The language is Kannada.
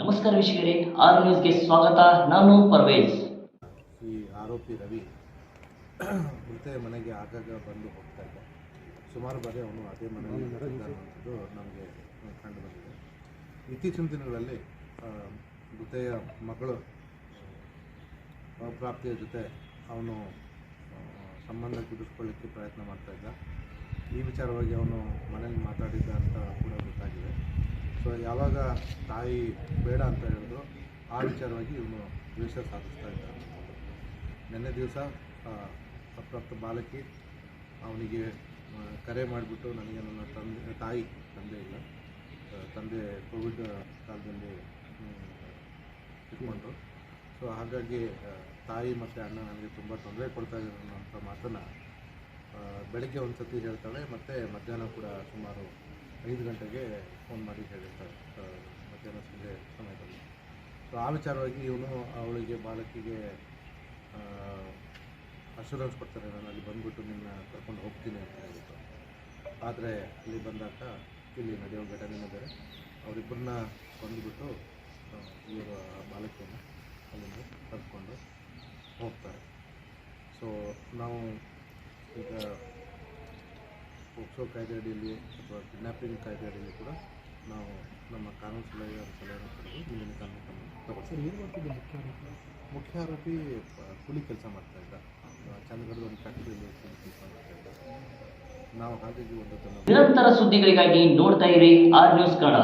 ನಮಸ್ಕಾರ ವೀಕ್ಷಕರೇ, ಆರ್ ನ್ಯೂಸ್ಗೆ ಸ್ವಾಗತ. ನಾನು ಪರ್ವೇಜ್. ಈ ಆರೋಪಿ ರವಿ ಮೃತೆಯ ಮನೆಗೆ ಆಗಾಗ ಬಂದು ಹೋಗ್ತಾ ಇದ್ದ. ಸುಮಾರು ಬಾರಿ ಅವನು ಅದೇ ಮನೆಯಲ್ಲಿ ಇರ್ತಿದ್ದ ಅನ್ನೋಂಥದ್ದು ನಮಗೆ ಕಂಡು ಬಂದಿದೆ. ಇತ್ತೀಚಿನ ದಿನಗಳಲ್ಲಿ ಮೃತೆಯ ಮಗಳು ಪ್ರಾಪ್ತಿಯ ಜೊತೆ ಅವನು ಸಂಬಂಧ ಕುದಿಸ್ಕೊಳ್ಳಿಕ್ಕೆ ಪ್ರಯತ್ನ ಮಾಡ್ತಾ ಇದ್ದ. ಈ ವಿಚಾರವಾಗಿ ಅವನು ಮನೇಲಿ ಮಾತಾಡಿದ್ದ ಅಂತ ಕೂಡ ಗೊತ್ತಾಗಿದೆ. ಸೊ ಯಾವಾಗ ತಾಯಿ ಬೇಡ ಅಂತ ಹೇಳಿದ್ರು ಆ ವಿಚಾರವಾಗಿ ಇವನು ದ್ವೇಷ ಸಾಧಿಸ್ತಾ ಇದ್ದಾನೆ. ನಿನ್ನೆ ದಿವಸ ಅಪ್ರಾಪ್ತ ಬಾಲಕಿ ಅವನಿಗೆ ಕರೆ ಮಾಡಿಬಿಟ್ಟು ನನಗೆ ನನ್ನ ತಂದೆ, ತಾಯಿ ತಂದೆ ಇಲ್ಲ ತಂದೆ ಕೋವಿಡ್ ಕಾಲದಲ್ಲಿ ಇಟ್ಕೊಂಡ್ರು ಸೊ ಹಾಗಾಗಿ ತಾಯಿ ಮತ್ತು ಅಣ್ಣ ನನಗೆ ತುಂಬ ತೊಂದರೆ ಕೊಡ್ತಾ ಇದ್ದಾರೆ ಅನ್ನೋಂಥ ಮಾತನ್ನು ಬೆಳಗ್ಗೆ ಒಂದು ಸತಿ ಹೇಳ್ತಾಳೆ, ಮತ್ತು ಮಧ್ಯಾಹ್ನ ಕೂಡ ಸುಮಾರು ಐದು ಗಂಟೆಗೆ ಫೋನ್ ಮಾಡಿ ಹೇಳಿರ್ತಾರೆ ಮಧ್ಯಾಹ್ನ ಸಂಜೆ ಸಮಯದಲ್ಲಿ. ಸೊ ಆ ವಿಚಾರವಾಗಿ ಇವನು ಅವಳಿಗೆ, ಬಾಲಕಿಗೆ ಅಶೂರೆನ್ಸ್ ಕೊಡ್ತಾರೆ, ನಾನು ಅಲ್ಲಿ ಬಂದುಬಿಟ್ಟು ನಿನ್ನ ಕರ್ಕೊಂಡು ಹೋಗ್ತೀನಿ ಅಂತ ಹೇಳ್ಬಿಟ್ಟು. ಆದರೆ ಅಲ್ಲಿ ಬಂದಾಗ ಇಲ್ಲಿ ನಡೆಯೋ ಘಟನೆ ಬೇರೆ ಅವರಿಬ್ಬರನ್ನ ಬಂದುಬಿಟ್ಟು ಇವರು ಆ ಬಾಲಕಿಯನ್ನು ಅಲ್ಲಿಂದ ಕರ್ಕೊಂಡು ಹೋಗ್ತಾರೆ. ಸೊ ನಾವು ಈಗ ಪೋಕ್ಸೋ ಕಾಯ್ದೆ ಅಡಿಯಲ್ಲಿ ಅಥವಾ ಕಿಡ್ನಾಪಿಂಗ್ ಕಾಯ್ದೆ ಅಡಿಯಲ್ಲಿ ಕೂಡ ನಾವು ನಮ್ಮ ಕಾನೂನು ಸಲಹೆ ಸಲಹೆಯನ್ನು ಪಡೆದು ಮುಂದಿನ ಕಾನೂನು ಕ್ರಮ ತಗೊಳ್ತೀವಿ ಮುಖ್ಯ ಆರೋಪಿ? ಪ- ಕೂಲಿ ಕೆಲಸ ಮಾಡ್ತಾ ಇದ್ದ. ಚಂದ್ರಗಡದ ಒಂದು ಫ್ಯಾಕ್ಟ್ರಿಯಲ್ಲಿ ಕೂಲಿ ಕೆಲಸ ಮಾಡ್ತಾ ಇದ್ದ. ನಾವು ಹಾಗಾಗಿ ಒಂದು ನಿರಂತರ ಸುದ್ದಿಗಳಿಗಾಗಿ ನೋಡ್ತಾ ಇರಿ ಆರ್ ನ್ಯೂಸ್ ಕನ್ನಡ.